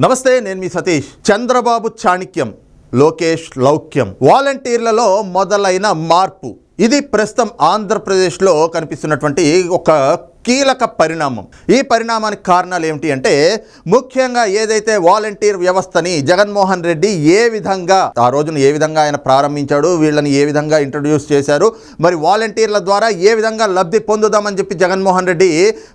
నమస్తే నేను మీ సతీష్. చంద్రబాబు చాణిక్యం లోకేష్ లౌక్యం. వాలంటీర్లలో మొదలైన మార్పు. ఇది ప్రస్తుతం ఆంధ్రప్రదేశ్లో కనిపిస్తున్నటువంటి ఒక కీలక పరిణామం. ఈ పరిణామానికి కారణాలు ఏమిటి అంటే ముఖ్యంగా ఏదైతే వాలంటీర్ వ్యవస్థని జగన్మోహన్ రెడ్డి ఏ విధంగా ఆ రోజున ఏ విధంగా ఆయన ప్రారంభించాడు వీళ్ళని ఏ విధంగా ఇంట్రడ్యూస్ చేశారు మరి వాలంటీర్ల ద్వారా ఏ విధంగా లబ్ధి పొందుదామని చెప్పి జగన్మోహన్ రెడ్డి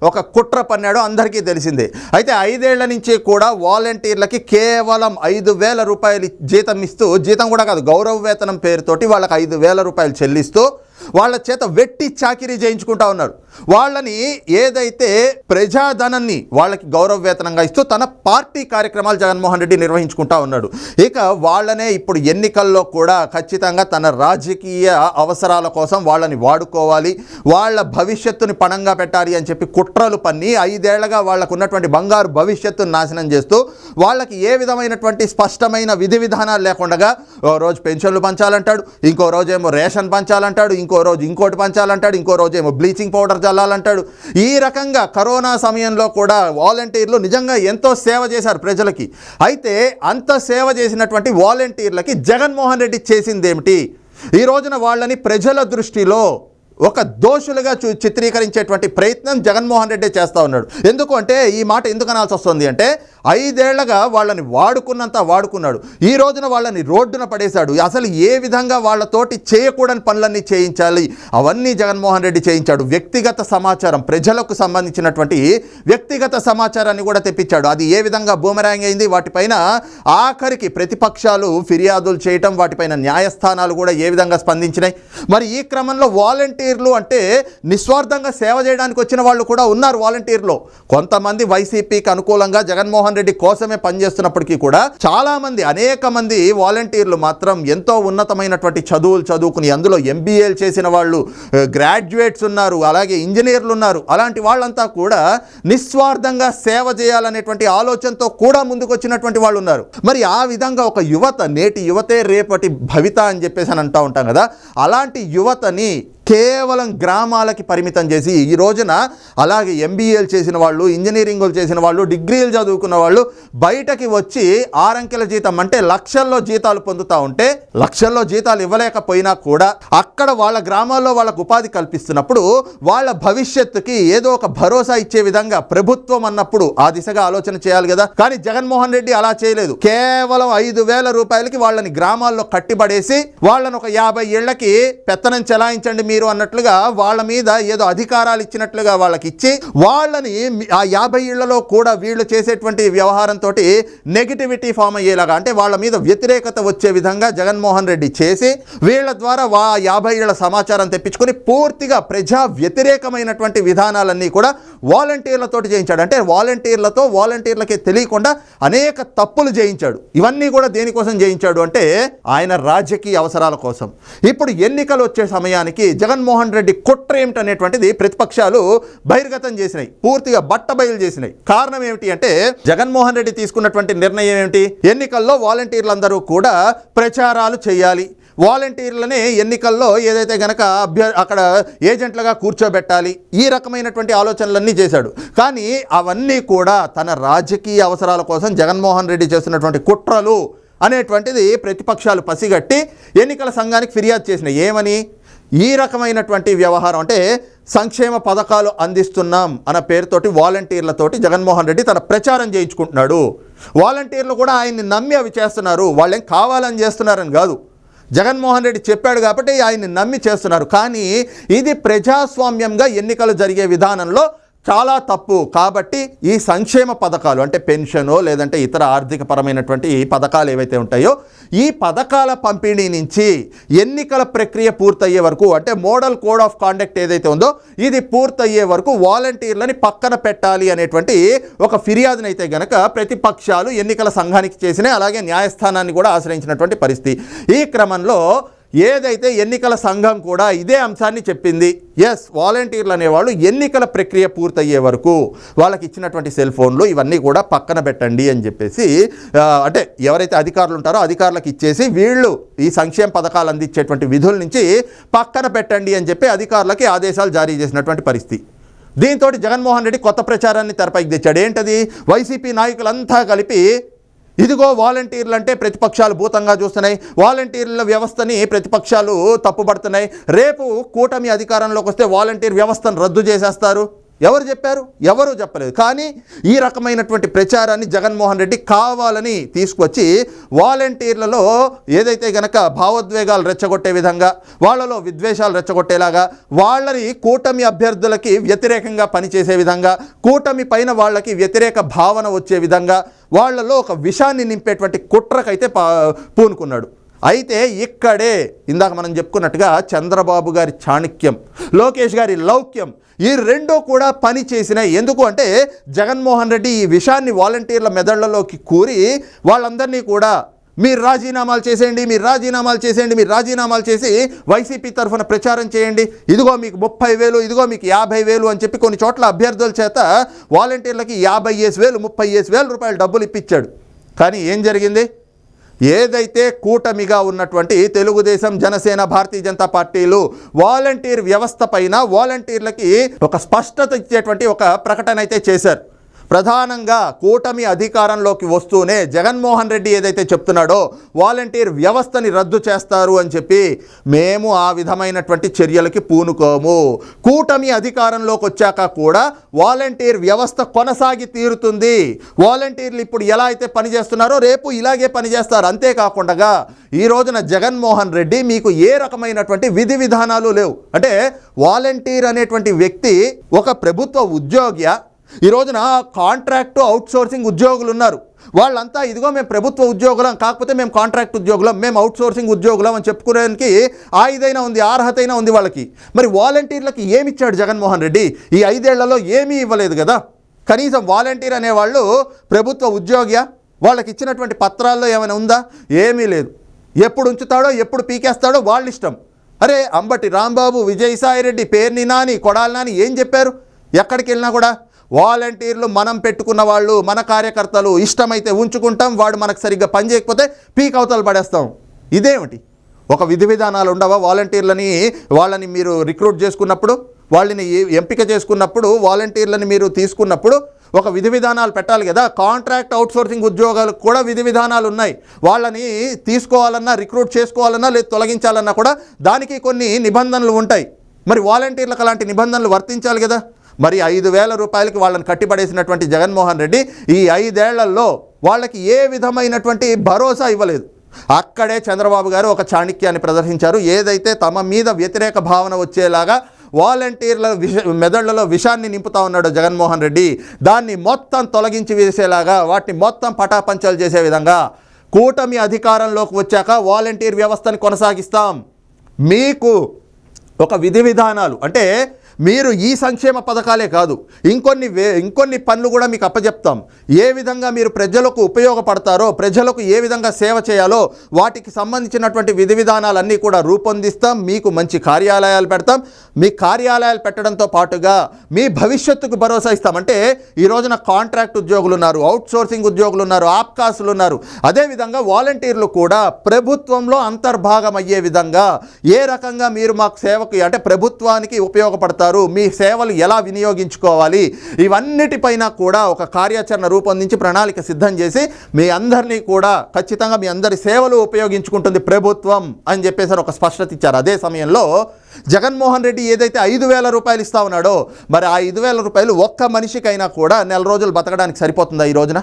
ఒక కుట్ర పన్నాడో అందరికీ తెలిసిందే. అయితే ఐదేళ్ళ నుంచి కూడా వాలంటీర్లకి కేవలం ఐదు వేల రూపాయలు జీతం ఇస్తూ జీతం కూడా కాదు గౌరవ వేతనం పేరుతోటి వాళ్ళకి ఐదు వేల రూపాయలు చెల్లిస్తూ వాళ్ళ చేత వెట్టి చాకిరీ చేయించుకుంటా ఉన్నారు. వాళ్ళని ఏదైతే ప్రజాధనాన్ని వాళ్ళకి గౌరవ వేతనంగా ఇస్తూ తన పార్టీ కార్యక్రమాలు జగన్మోహన్ రెడ్డి నిర్వహించుకుంటా ఉన్నాడు. ఇక వాళ్ళనే ఇప్పుడు ఎన్నికల్లో కూడా ఖచ్చితంగా తన రాజకీయ అవసరాల కోసం వాళ్ళని వాడుకోవాలి. వాళ్ళ భవిష్యత్తుని పణంగా పెట్టాలి అని చెప్పి కుట్రలు పన్ని ఐదేళ్ళగా వాళ్ళకు ఉన్నటువంటి బంగారు భవిష్యత్తును నాశనం చేస్తూ వాళ్ళకి ఏ విధమైనటువంటి స్పష్టమైన విధి విధానాలు లేకుండా ఓ రోజు పెన్షన్లు పంచాలంటాడు ఇంకో రోజేమో రేషన్ పంచాలంటాడు ఇంకో రోజు ఇంకోటి పంచాలంటాడు ఇంకో రోజు ఏమో బ్లీచింగ్ పౌడర్ చల్లాలంటాడు. ఈ రకంగా కరోనా సమయంలో కూడా వాలంటీర్లు నిజంగా ఎంతో సేవ చేశారు ప్రజలకి. అయితే అంత సేవ చేసినటువంటి వాలంటీర్లకి జగన్మోహన్ రెడ్డి చేసిందేమిటి? ఈ రోజున వాళ్ళని ప్రజల దృష్టిలో ఒక దోషులుగా చూ చిత్రీకరించేటువంటి ప్రయత్నం జగన్మోహన్ రెడ్డి చేస్తూ ఉన్నాడు. ఎందుకు అంటే ఈ మాట ఎందుకు అనాల్సి వస్తుంది అంటే ఐదేళ్ళగా వాళ్ళని వాడుకున్నంత వాడుకున్నాడు. ఈ రోజున వాళ్ళని రోడ్డున పడేశాడు. అసలు ఏ విధంగా వాళ్ళతోటి చేయకూడని పనులన్నీ చేయించాలి? అవన్నీ జగన్మోహన్ రెడ్డి చేయించాడు. వ్యక్తిగత సమాచారం ప్రజలకు సంబంధించినటువంటి వ్యక్తిగత సమాచారాన్ని కూడా తెప్పించాడు. అది ఏ విధంగా బూమరాంగ్ అయింది? వాటిపైన ఆఖరికి ప్రతిపక్షాలు ఫిర్యాదులు చేయటం వాటిపైన న్యాయస్థానాలు కూడా ఏ విధంగా స్పందించినాయి? మరి ఈ క్రమంలో వాలంటీర్ వాలంటీర్లు అంటే నిస్వార్థంగా సేవ చేయడానికి వచ్చిన వాళ్ళు కూడా ఉన్నారు వాలంటీర్లో కొంతమంది వైసీపీకి అనుకూలంగా జగన్మోహన్ రెడ్డి కోసమే పనిచేస్తున్నప్పటికీ కూడా చాలా మంది అనేక మంది వాలంటీర్లు మాత్రం ఎంతో ఉన్నతమైనటువంటి చదువులు చదువుకుని అందులో ఎంబీఏలు చేసిన వాళ్ళు గ్రాడ్యుయేట్స్ ఉన్నారు అలాగే ఇంజనీర్లు ఉన్నారు. అలాంటి వాళ్ళంతా కూడా నిస్వార్థంగా సేవ చేయాలనేటువంటి ఆలోచనతో కూడా ముందుకు వచ్చినటువంటి వాళ్ళు ఉన్నారు. మరి ఆ విధంగా ఒక యువత నేటి యువతే రేపటి భవిత అని చెప్పేసి అని అంటూ ఉంటాం కదా. అలాంటి యువతని కేవలం గ్రామాలకి పరిమితం చేసి ఈ రోజున అలాగే ఎంబీఏలు చేసిన వాళ్ళు ఇంజనీరింగ్లు చేసిన వాళ్ళు డిగ్రీలు చదువుకున్న వాళ్ళు బయటకి వచ్చి ఆరంకెల జీతం అంటే లక్షల్లో జీతాలు పొందుతూ ఉంటే లక్షల్లో జీతాలు ఇవ్వలేకపోయినా కూడా అక్కడ వాళ్ళ గ్రామాల్లో వాళ్ళకు ఉపాధి కల్పిస్తున్నప్పుడు వాళ్ళ భవిష్యత్తుకి ఏదో ఒక భరోసా ఇచ్చే విధంగా ప్రభుత్వం అన్నప్పుడు ఆ దిశగా ఆలోచన చేయాలి కదా. కానీ జగన్మోహన్ రెడ్డి అలా చేయలేదు. కేవలం ఐదు వేల రూపాయలకి వాళ్ళని గ్రామాల్లో కట్టిపడేసి వాళ్ళని ఒక యాభై ఏళ్ళకి పెత్తనం చెలాయించండి మీరు అన్నట్లుగా వాళ్ళ మీద ఏదో అధికారాలు ఇచ్చినట్లుగా వాళ్ళకి ఇచ్చి వాళ్ళని ఆ యాభై ఏళ్ళలో కూడా వీళ్ళు చేసేటువంటి వ్యవహారంతో నెగిటివిటీ ఫామ్ అయ్యేలాగా అంటే వాళ్ళ మీద వ్యతిరేకత వచ్చే విధంగా జగన్మోహన్ రెడ్డి చేసి వీళ్ళ ద్వారా వా యాభై ఏళ్ళ సమాచారం తెప్పించుకొని పూర్తిగా ప్రజా వ్యతిరేకమైనటువంటి విధానాలన్నీ కూడా వాలంటీర్లతోటి చేయించాడు. అంటే వాలంటీర్లతో వాలంటీర్లకే తెలియకుండా అనేక తప్పులు చేయించాడు. ఇవన్నీ కూడా దేనికోసం చేయించాడు అంటే ఆయన రాజకీయ అవసరాల కోసం. ఇప్పుడు ఎన్నికలు వచ్చే సమయానికి జగన్మోహన్ రెడ్డి కుట్ర ఏమిటనేటువంటిది ప్రతిపక్షాలు బహిర్గతం చేసినాయి. పూర్తిగా బట్టబయలు చేసినాయి. కారణం ఏమిటి అంటే జగన్మోహన్ రెడ్డి తీసుకున్నటువంటి నిర్ణయం ఏమిటి? ఎన్నికల్లో వాలంటీర్లందరూ కూడా ప్రచారాలు చేయాలి. వాలంటీర్లని ఎన్నికల్లో ఏదైతే గనక అభ్యర్ అక్కడ ఏజెంట్లుగా కూర్చోబెట్టాలి. ఈ రకమైనటువంటి ఆలోచనలన్నీ చేశాడు. కానీ అవన్నీ కూడా తన రాజకీయ అవసరాల కోసం జగన్మోహన్ రెడ్డి చేస్తున్నటువంటి కుట్రలు అనేటువంటిది ప్రతిపక్షాలు పసిగట్టి ఎన్నికల సంఘానికి ఫిర్యాదు చేసినాయి. ఏమని? ఈ రకమైనటువంటి వ్యవహారం అంటే సంక్షేమ పథకాలు అందిస్తున్నాం అన్న పేరుతోటి వాలంటీర్లతోటి జగన్మోహన్ రెడ్డి తన ప్రచారం చేయించుకుంటున్నాడు. వాలంటీర్లు కూడా ఆయన్ని నమ్మి అవి చేస్తున్నారు. వాళ్ళేం కావాలని చేస్తున్నారని కాదు. జగన్మోహన్ రెడ్డి చెప్పాడు కాబట్టి ఆయన్ని నమ్మి చేస్తున్నారు. కానీ ఇది ప్రజాస్వామ్యంగా ఎన్నికలు జరిగే విధానంలో చాలా తప్పు. కాబట్టి ఈ సంక్షేమ పథకాలు అంటే పెన్షను లేదంటే ఇతర ఆర్థిక పరమైనటువంటి ఈ పథకాలు ఏవైతే ఉంటాయో ఈ పథకాల పంపిణీ నుంచి ఎన్నికల ప్రక్రియ పూర్తయ్యే వరకు అంటే మోడల్ కోడ్ ఆఫ్ కాండక్ట్ ఏదైతే ఉందో ఇది పూర్తయ్యే వరకు వాలంటీర్లని పక్కన పెట్టాలి అనేటువంటి ఒక ఫిర్యాదునైతే గనక ప్రతిపక్షాలు ఎన్నికల సంఘానికి చేసిన అలాగే న్యాయస్థానాన్ని కూడా ఆశ్రయించినటువంటి పరిస్థితి. ఈ క్రమంలో ఏదైతే ఎన్నికల సంఘం కూడా ఇదే అంశాన్ని చెప్పింది ఎస్ వాలంటీర్లు అనేవాళ్ళు ఎన్నికల ప్రక్రియ పూర్తయ్యే వరకు వాళ్ళకి ఇచ్చినటువంటి సెల్ ఫోన్లు ఇవన్నీ కూడా పక్కన పెట్టండి అని చెప్పేసి అంటే ఎవరైతే అధికారులు ఉంటారో అధికారులకు ఇచ్చేసి వీళ్ళు ఈ సంక్షేమ పథకాలు అందించేటువంటి విధుల నుంచి పక్కన పెట్టండి అని చెప్పి అధికారులకి ఆదేశాలు జారీ చేసినటువంటి పరిస్థితి. దీంతో జగన్మోహన్ రెడ్డి కొత్త ప్రచారాన్ని తెరపైకి తెచ్చాడు. ఏంటది? వైసీపీ నాయకులంతా కలిపి ఇదిగో వాలంటీర్లు అంటే ప్రతిపక్షాలు భూతంగా చూస్తున్నాయి. వాలంటీర్ల వ్యవస్థని ప్రతిపక్షాలు తప్పుపడుతున్నాయి. రేపు కూటమి అధికారంలోకి వస్తే వాలంటీర్ వ్యవస్థను రద్దు చేసేస్తారు. ఎవరు చెప్పారు? ఎవరు చెప్పలేదు. కానీ ఈ రకమైనటువంటి ప్రచారాన్ని జగన్మోహన్ రెడ్డి కావాలని తీసుకొచ్చి వాలంటీర్లలో ఏదైతే గనక భావోద్వేగాలు రెచ్చగొట్టే విధంగా వాళ్ళలో విద్వేషాలు రెచ్చగొట్టేలాగా వాళ్ళని కూటమి అభ్యర్థులకి వ్యతిరేకంగా పనిచేసే విధంగా కూటమి పైన వాళ్ళకి వ్యతిరేక భావన వచ్చే విధంగా వాళ్ళలో ఒక విషాన్ని నింపేటువంటి కుట్రకైతే పా పూనుకున్నాడు. అయితే ఇక్కడే ఇందాక మనం చెప్పుకున్నట్టుగా చంద్రబాబు గారి చాణక్యం లోకేష్ గారి లౌక్యం ఈ రెండూ కూడా పని చేసినాయి. ఎందుకు అంటే జగన్మోహన్ రెడ్డి ఈ విషయాన్ని వాలంటీర్ల మెదళ్ళలోకి కూరి వాళ్ళందరినీ కూడా మీరు రాజీనామాలు చేసేయండి మీరు రాజీనామాలు చేసేయండి మీరు రాజీనామాలు చేసి వైసీపీ తరఫున ప్రచారం చేయండి. ఇదిగో మీకు ముప్పై వేలు ఇదిగో మీకు యాభై వేలు అని చెప్పి కొన్ని చోట్ల అభ్యర్థుల చేత వాలంటీర్లకి యాభై ఏసు వేలు ముప్పై ఏసు వేల రూపాయలు డబ్బులు ఇప్పించాడు. కానీ ఏం జరిగింది? ఏదైతే కూటమిగా ఉన్నటువంటి తెలుగుదేశం జనసేన భారతీయ జనతా పార్టీలు వాలంటీర్ వ్యవస్థ పైన వాలంటీర్లకి ఒక స్పష్టత ఇచ్చేటువంటి ఒక ప్రకటన అయితే చేశారు. ప్రధానంగా కూటమి అధికారంలోకి వస్తూనే జగన్మోహన్ రెడ్డి ఏదైతే చెప్తున్నాడో వాలంటీర్ వ్యవస్థని రద్దు చేస్తారు అని చెప్పి మేము ఆ విధమైనటువంటి చర్యలకి పూనుకోము. కూటమి అధికారంలోకి వచ్చాక కూడా వాలంటీర్ వ్యవస్థ కొనసాగి తీరుతుంది. వాలంటీర్లు ఇప్పుడు ఎలా అయితే పనిచేస్తున్నారో రేపు ఇలాగే పనిచేస్తారు. అంతేకాకుండా ఈ రోజున జగన్మోహన్ రెడ్డి మీకు ఏ రకమైనటువంటి విధి విధానాలు లేవు. అంటే వాలంటీర్ అనేటువంటి వ్యక్తి ఒక ప్రభుత్వ ఉద్యోగి ఈ రోజున కాంట్రాక్టు అవుట్సోర్సింగ్ ఉద్యోగులు ఉన్నారు. వాళ్ళంతా ఇదిగో మేము ప్రభుత్వ ఉద్యోగులం కాకపోతే మేము కాంట్రాక్ట్ ఉద్యోగులం మేము అవుట్సోర్సింగ్ ఉద్యోగులం అని చెప్పుకోవడానికి ఆ ఉంది అర్హత అయినా ఉంది వాళ్ళకి. మరి వాలంటీర్లకి ఏమి ఇచ్చాడు జగన్మోహన్ రెడ్డి? ఈ ఐదేళ్ళలో ఏమీ ఇవ్వలేదు కదా. కనీసం వాలంటీర్ అనేవాళ్ళు ప్రభుత్వ ఉద్యోగియా? వాళ్ళకి ఇచ్చినటువంటి పత్రాల్లో ఏమైనా ఉందా? ఏమీ లేదు. ఎప్పుడు ఉంచుతాడో ఎప్పుడు పీకేస్తాడో వాళ్ళ ఇష్టం అరే అంబటి రాంబాబు విజయసాయిరెడ్డి పేర్ని నాని కొడాలి నాని ఏం చెప్పారు? ఎక్కడికి వెళ్ళినా కూడా వాలంటీర్లు మనం పెట్టుకున్న వాళ్ళు మన కార్యకర్తలు ఇష్టమైతే ఉంచుకుంటాం వాడు మనకు సరిగ్గా పని చేయకపోతే పీక్ అవతలు పడేస్తాం. ఇదేమిటి? ఒక విధి విధానాలు ఉండవా వాలంటీర్లని వాళ్ళని మీరు రిక్రూట్ చేసుకున్నప్పుడు వాళ్ళని ఎంపిక చేసుకున్నప్పుడు వాలంటీర్లని మీరు తీసుకున్నప్పుడు ఒక విధి విధానాలు పెట్టాలి కదా? కాంట్రాక్ట్ అవుట్సోర్సింగ్ ఉద్యోగాలకు కూడా విధి విధానాలు ఉన్నాయి. వాళ్ళని తీసుకోవాలన్నా రిక్రూట్ చేసుకోవాలన్నా లేదు తొలగించాలన్నా కూడా దానికి కొన్ని నిబంధనలు ఉంటాయి. మరి వాలంటీర్లకు అలాంటి నిబంధనలు వర్తించాలి కదా? మరి ఐదు వేల రూపాయలకి వాళ్ళని కట్టిపడేసినటువంటి జగన్మోహన్ రెడ్డి ఈ ఐదేళ్ళలో వాళ్ళకి ఏ విధమైనటువంటి భరోసా ఇవ్వలేదు. అక్కడే చంద్రబాబు గారు ఒక చాణిక్యాన్ని ప్రదర్శించారు. ఏదైతే తమ మీద వ్యతిరేక భావన వచ్చేలాగా వాలంటీర్ల విష మెదళ్ళలో విషాన్ని నింపుతా ఉన్నాడు జగన్మోహన్ రెడ్డి దాన్ని మొత్తం తొలగించి వేసేలాగా వాటిని మొత్తం పటాపంచాలు చేసే విధంగా కూటమి అధికారంలోకి వచ్చాక వాలంటీర్ వ్యవస్థని కొనసాగిస్తాం. మీకు ఒక విధి విధానాలు అంటే మీరు ఈ సంక్షేమ పథకాలే కాదు ఇంకొన్ని వే ఇంకొన్ని పనులు కూడా మీకు అప్పచెప్తాం ఏ విధంగా మీరు ప్రజలకు ఉపయోగపడతారో ప్రజలకు ఏ విధంగా సేవ చేయాలో వాటికి సంబంధించినటువంటి విధి విధానాలన్నీ కూడా రూపొందిస్తాం. మీకు మంచి కార్యాలయాలు పెడతాం. మీ కార్యాలయాలు పెట్టడంతో పాటుగా మీ భవిష్యత్తుకు భరోసా ఇస్తాం అంటే ఈ రోజున కాంట్రాక్ట్ ఉద్యోగులు ఉన్నారు అవుట్సోర్సింగ్ ఉద్యోగులు ఉన్నారు ఆప్కాసులు ఉన్నారు. అదేవిధంగా వాలంటీర్లు కూడా ప్రభుత్వంలో అంతర్భాగం అయ్యే విధంగా ఏ రకంగా మీరు మాకు సేవకి అంటే ప్రభుత్వానికి ఉపయోగపడతారు మీ సేవలు ఎలా వినియోగించుకోవాలి? ఇవన్నిటిపైన కూడా ఒక కార్యాచరణ రూపొందించి ప్రణాళిక సిద్ధం చేసి మీ అందరినీ కూడా ఖచ్చితంగా మీ అందరి సేవలు ఉపయోగించుకుంటుంది ప్రభుత్వం అని చెప్పేసి ఒక స్పష్టత ఇచ్చారు. అదే సమయంలో జగన్మోహన్ రెడ్డి ఏదైతే ఐదు వేల రూపాయలు ఇస్తా ఉన్నాడో మరి ఆ ఐదు వేల రూపాయలు ఒక్క మనిషికైనా కూడా నెల రోజులు బతకడానికి సరిపోతుందా ఈ రోజున?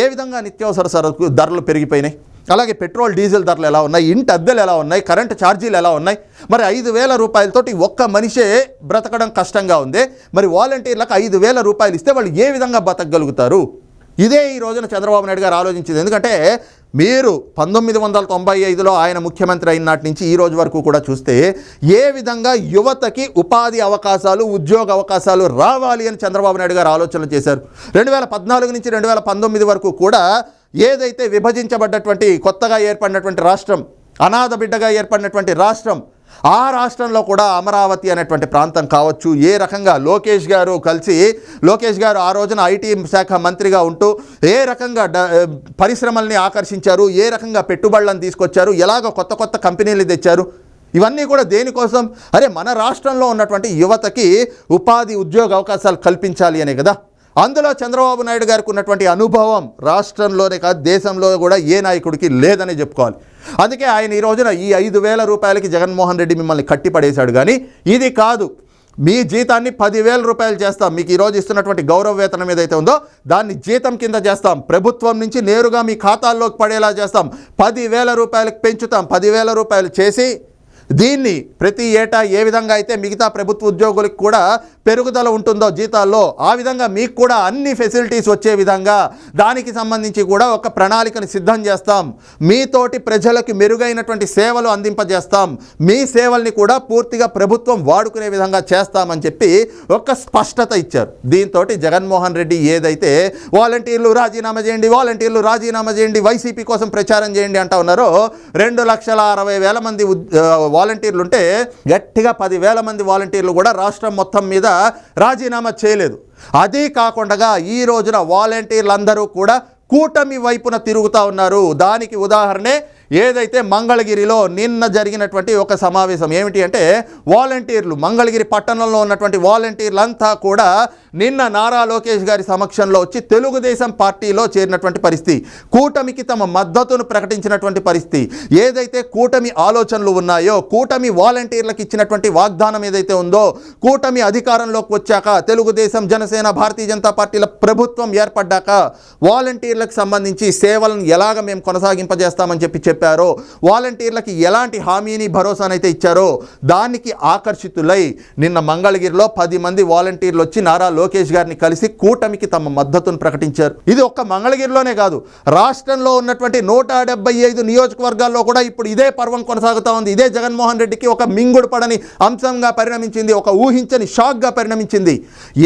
ఏ విధంగా నిత్యావసర సరుకు ధరలు పెరిగిపోయినాయి? అలాగే పెట్రోల్ డీజిల్ ధరలు ఎలా ఉన్నాయి ఇంటి అద్దెలు ఎలా ఉన్నాయి కరెంటు ఛార్జీలు ఎలా ఉన్నాయి మరి ఐదు వేల రూపాయలతోటి ఒక్క మనిషే బ్రతకడం కష్టంగా ఉంది. మరి వాలంటీర్లకు ఐదు వేల రూపాయలు ఇస్తే వాళ్ళు ఏ విధంగా బతకగలుగుతారు? ఇదే ఈ రోజున చంద్రబాబు నాయుడు గారు ఆలోచించింది. ఎందుకంటే మీరు పంతొమ్మిది వందల తొంభై ఐదులో ఆయన ముఖ్యమంత్రి అయిన నాటి నుంచి ఈ రోజు వరకు కూడా చూస్తే ఏ విధంగా యువతకి ఉపాధి అవకాశాలు ఉద్యోగ అవకాశాలు రావాలి అని చంద్రబాబు నాయుడు గారు ఆలోచన చేశారు. రెండు వేల పద్నాలుగు నుంచి రెండు వేల పంతొమ్మిది వరకు కూడా ఏదైతే విభజించబడ్డటువంటి కొత్తగా ఏర్పడినటువంటి రాష్ట్రం అనాథ బిడ్డగా ఏర్పడినటువంటి రాష్ట్రం ఆ రాష్ట్రంలో కూడా అమరావతి అనేటువంటి ప్రాంతం కావచ్చు ఏ రకంగా లోకేష్ గారు కలిసి లోకేష్ గారు ఆ రోజున ఐటీ శాఖ మంత్రిగా ఉంటూ ఏ రకంగా డ పరిశ్రమల్ని ఆకర్షించారు ఏ రకంగా పెట్టుబడులను తీసుకొచ్చారు ఎలాగ కొత్త కొత్త కంపెనీలు తెచ్చారు ఇవన్నీ కూడా దేనికోసం? అరే మన రాష్ట్రంలో ఉన్నటువంటి యువతకి ఉపాధి ఉద్యోగ అవకాశాలు కల్పించాలి అనే కదా. అందులో చంద్రబాబు నాయుడు గారికి ఉన్నటువంటి అనుభవం రాష్ట్రంలోనే కాదు దేశంలో కూడా ఏ నాయకుడికి లేదని చెప్పుకోవాలి. అందుకే ఆయన ఈ రోజున ఈ ఐదు వేల రూపాయలకి జగన్మోహన్ రెడ్డి మిమ్మల్ని కట్టిపడేశాడు కానీ ఇది కాదు. మీ జీతాన్ని పదివేల రూపాయలు చేస్తాం. మీకు ఈరోజు ఇస్తున్నటువంటి గౌరవ వేతనం ఏదైతే ఉందో దాన్ని జీతం కింద చేస్తాం. ప్రభుత్వం నుంచి నేరుగా మీ ఖాతాల్లోకి పడేలా చేస్తాం. పదివేల రూపాయలకు పెంచుతాం. పదివేల రూపాయలు చేసి దీన్ని ప్రతి ఏటా ఏ విధంగా అయితే మిగతా ప్రభుత్వ ఉద్యోగులకు కూడా పెరుగుదల ఉంటుందో జీతాల్లో ఆ విధంగా మీకు కూడా అన్ని ఫెసిలిటీస్ వచ్చే విధంగా దానికి సంబంధించి కూడా ఒక ప్రణాళికను సిద్ధం చేస్తాం. మీతోటి ప్రజలకు మెరుగైనటువంటి సేవలు అందింపజేస్తాం. మీ సేవల్ని కూడా పూర్తిగా ప్రభుత్వం వాడుకునే విధంగా చేస్తామని చెప్పి ఒక స్పష్టత ఇచ్చారు. దీంతో జగన్మోహన్ రెడ్డి ఏదైతే వాలంటీర్లు రాజీనామా చేయండి వాలంటీర్లు రాజీనామా చేయండి వైసీపీ కోసం ప్రచారం చేయండి అంటా ఉన్నారో రెండు లక్షల అరవై వేల మంది వాలంటీర్లు ఉంటే గట్టిగా పదివేల మంది వాలంటీర్లు కూడా రాష్ట్రం మొత్తం మీద రాజీనామా చేయలేదు. అదే కాకుండా ఈ రోజున వాలంటీర్లందరూ కూడా కూటమి వైపున తిరుగుతూ ఉన్నారు. దానికి ఉదాహరణే ఏదైతే మంగళగిరిలో నిన్న జరిగినటువంటి ఒక సమావేశం ఏమిటి అంటే వాలంటీర్లు మంగళగిరి పట్టణంలో ఉన్నటువంటి వాలంటీర్లంతా కూడా నిన్న నారా లోకేష్ గారి సమక్షంలో వచ్చి తెలుగుదేశం పార్టీలో చేరినటువంటి పరిస్థితి కూటమికి తమ మద్దతును ప్రకటించినటువంటి పరిస్థితి. ఏదైతే కూటమి ఆలోచనలు ఉన్నాయో కూటమి వాలంటీర్లకు ఇచ్చినటువంటి వాగ్దానం ఏదైతే ఉందో కూటమి అధికారంలోకి వచ్చాక తెలుగుదేశం జనసేన భారతీయ జనతా పార్టీల ప్రభుత్వం ఏర్పడ్డాక వాలంటీర్లకు సంబంధించి సేవలను ఎలాగ మేము కొనసాగింపజేస్తామని చెప్పి చెప్పారో వాలంటీర్లకి ఎలాంటి హామీని భరోసానైతే ఇచ్చారో దానికి ఆకర్షితులై నిన్న మంగళగిరిలో పది మంది వాలంటీర్లు వచ్చి నారా లోకేష్ గారిని కలిసి కూటమికి తమ మద్దతును ప్రకటించారు. ఇది ఒక్క మంగళగిరిలోనే కాదు రాష్ట్రంలో ఉన్నటువంటి నూట డెబ్బై ఐదు నియోజకవర్గాల్లో కూడా ఇప్పుడు ఇదే పర్వం కొనసాగుతూ ఉంది. ఇదే జగన్మోహన్ రెడ్డికి ఒక మింగుడు పడని అంశంగా పరిణమించింది ఒక ఊహించని షాక్గా పరిణమించింది.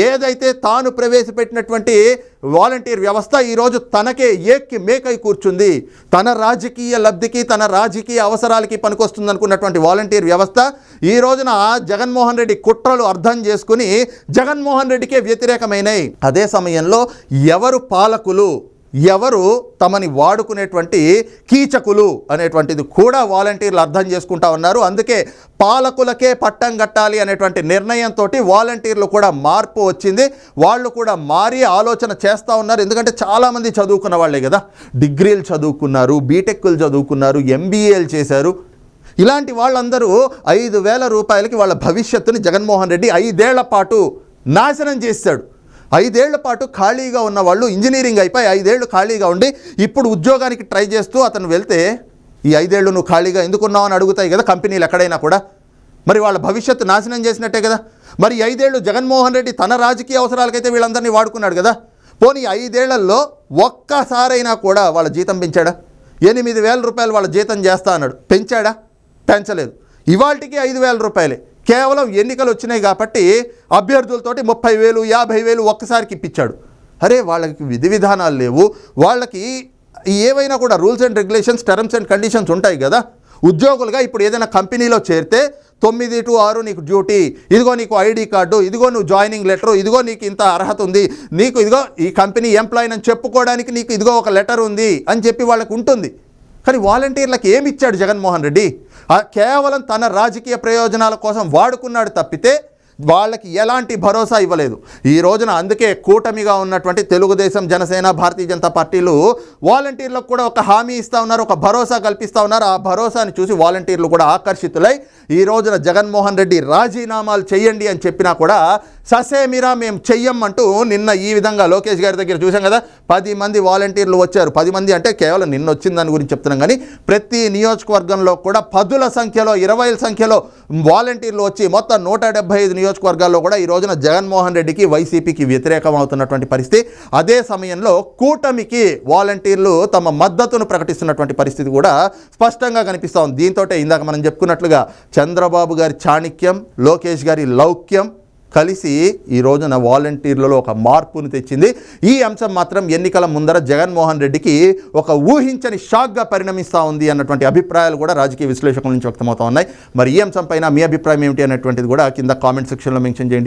ఏదైతే తాను ప్రవేశపెట్టినటువంటి వాలంటీర్ వ్యవస్థ ఈరోజు తనకే ఏక్కి మేకై కూర్చుంది. తన రాజకీయ లబ్ధికి తన రాజకీయ అవసరాలకి పనికొస్తుంది అనుకున్నటువంటి వాలంటీర్ వ్యవస్థ ఈ రోజున జగన్మోహన్ రెడ్డి కుట్రలు అర్థం చేసుకుని జగన్మోహన్ రెడ్డికే వ్యతిరేకమైనాయి అదే సమయంలో ఎవరు పాలకులు? ఎవరు తమని వాడుకునేటువంటి కీచకులు అనేటువంటిది కూడా వాలంటీర్లు అర్థం చేసుకుంటా ఉన్నారు. అందుకే పాలకులకే పట్టం కట్టాలి అనేటువంటి నిర్ణయంతో వాలంటీర్లు కూడా మార్పు వచ్చింది. వాళ్ళు కూడా మారి ఆలోచన చేస్తూ ఉన్నారు. ఎందుకంటే చాలామంది చదువుకున్న వాళ్ళే కదా. డిగ్రీలు చదువుకున్నారు బీటెక్లు చదువుకున్నారు ఎంబీఏలు చేశారు. ఇలాంటి వాళ్ళందరూ ఐదు వేల రూపాయలకి వాళ్ళ భవిష్యత్తుని జగన్మోహన్ రెడ్డి ఐదేళ్ళ పాటు నాశనం చేశాడు ఐదేళ్ళ పాటు ఖాళీగా ఉన్న వాళ్ళు ఇంజనీరింగ్ అయిపోయి ఐదేళ్ళు ఖాళీగా ఉండి ఇప్పుడు ఉద్యోగానికి ట్రై చేస్తూ అతను వెళ్తే ఈ ఐదేళ్ళు నువ్వు ఖాళీగా ఎందుకున్నావు అని అడుగుతాయి కదా కంపెనీలు ఎక్కడైనా కూడా. మరి వాళ్ళ భవిష్యత్తు నాశనం చేసినట్టే కదా. మరి ఐదేళ్ళు జగన్మోహన్ రెడ్డి తన రాజకీయ అవసరాలకైతే వీళ్ళందరినీ వాడుకున్నాడు కదా. పోనీ ఐదేళ్ళలో ఒక్కసారైనా కూడా వాళ్ళ జీతం పెంచాడా? ఎనిమిది వేల రూపాయలు వాళ్ళ జీతం చేస్తా అన్నాడు. పెంచాడా? పెంచలేదు. ఇవాళకి ఐదు వేల రూపాయలే. కేవలం ఎన్నికలు వచ్చినాయి కాబట్టి అభ్యర్థులతోటి ముప్పై వేలు యాభై వేలు ఒక్కసారికి ఇప్పించాడు. అరే వాళ్ళకి విధి విధానాలు లేవు. వాళ్ళకి ఏవైనా కూడా rules and regulations terms and conditions ఉంటాయి కదా. ఉద్యోగులుగా ఇప్పుడు ఏదైనా కంపెనీలో చేరితే తొమ్మిది టు ఆరు నీకు డ్యూటీ ఇదిగో నీకు ఐడి కార్డు ఇదిగో నువ్వు జాయినింగ్ లెటర్ ఇదిగో నీకు ఇంత అర్హత ఉంది నీకు ఇదిగో ఈ కంపెనీ ఎంప్లాయీ అని చెప్పుకోవడానికి నీకు ఇదిగో ఒక లెటర్ ఉంది అని చెప్పి వాళ్ళకు ఉంటుంది. కానీ వాలంటీర్లకు ఏమి ఇచ్చాడు జగన్మోహన్ రెడ్డి? కేవలం తన రాజకీయ ప్రయోజనాల కోసం వాడుకున్నాడు తప్పితే వాళ్ళకి ఎలాంటి భరోసా ఇవ్వలేదు. ఈ రోజున అందుకే కూటమిగా ఉన్నటువంటి తెలుగుదేశం జనసేన భారతీయ జనతా పార్టీలు వాలంటీర్లకు కూడా ఒక హామీ ఇస్తూ ఉన్నారు ఒక భరోసా కల్పిస్తూ ఉన్నారు. ఆ భరోసాని చూసి వాలంటీర్లు కూడా ఆకర్షితులై ఈ రోజున జగన్మోహన్ రెడ్డి రాజీనామాలు చేయండి అని చెప్పినా కూడా ససేమిరా మేము చెయ్యం అంటూ నిన్న ఈ విధంగా లోకేష్ గారి దగ్గర చూసాం కదా పది మంది వాలంటీర్లు వచ్చారు. పది మంది అంటే కేవలం నిన్న వచ్చిన దాని గురించి చెప్తున్నాం కానీ ప్రతి నియోజకవర్గంలో కూడా పదుల సంఖ్యలో ఇరవైల సంఖ్యలో వాలంటీర్లు వచ్చి మొత్తం నూట డెబ్బై ఐదు నియోజకవర్గాల్లో కూడా ఈ రోజున జగన్మోహన్ రెడ్డికి వైసీపీకి వ్యతిరేకం అవుతున్నటువంటి పరిస్థితి. అదే సమయంలో కూటమికి వాలంటీర్లు తమ మద్దతును ప్రకటిస్తున్నటువంటి పరిస్థితి కూడా స్పష్టంగా కనిపిస్తూ ఉంది. దీంతో ఇందాక మనం చెప్పుకున్నట్లుగా చంద్రబాబు గారి చాణిక్యం లోకేష్ గారి లౌక్యం కలిసి ఈ రోజున వాలంటీర్లలో ఒక మార్పును తెచ్చింది. ఈ అంశం మాత్రం ఎన్నికల ముందర జగన్మోహన్ రెడ్డికి ఒక ఊహించని షాక్గా పరిణమిస్తూ ఉంది అన్నటువంటి అభిప్రాయాలు కూడా రాజకీయ విశ్లేషకుల నుంచి వ్యక్తమవుతా ఉన్నాయి. మరి ఈ అంశంపైన మీ అభిప్రాయం ఏమిటి అనేటువంటిది కూడా కింద కామెంట్ సెక్షన్లో మెన్షన్ చేయండి.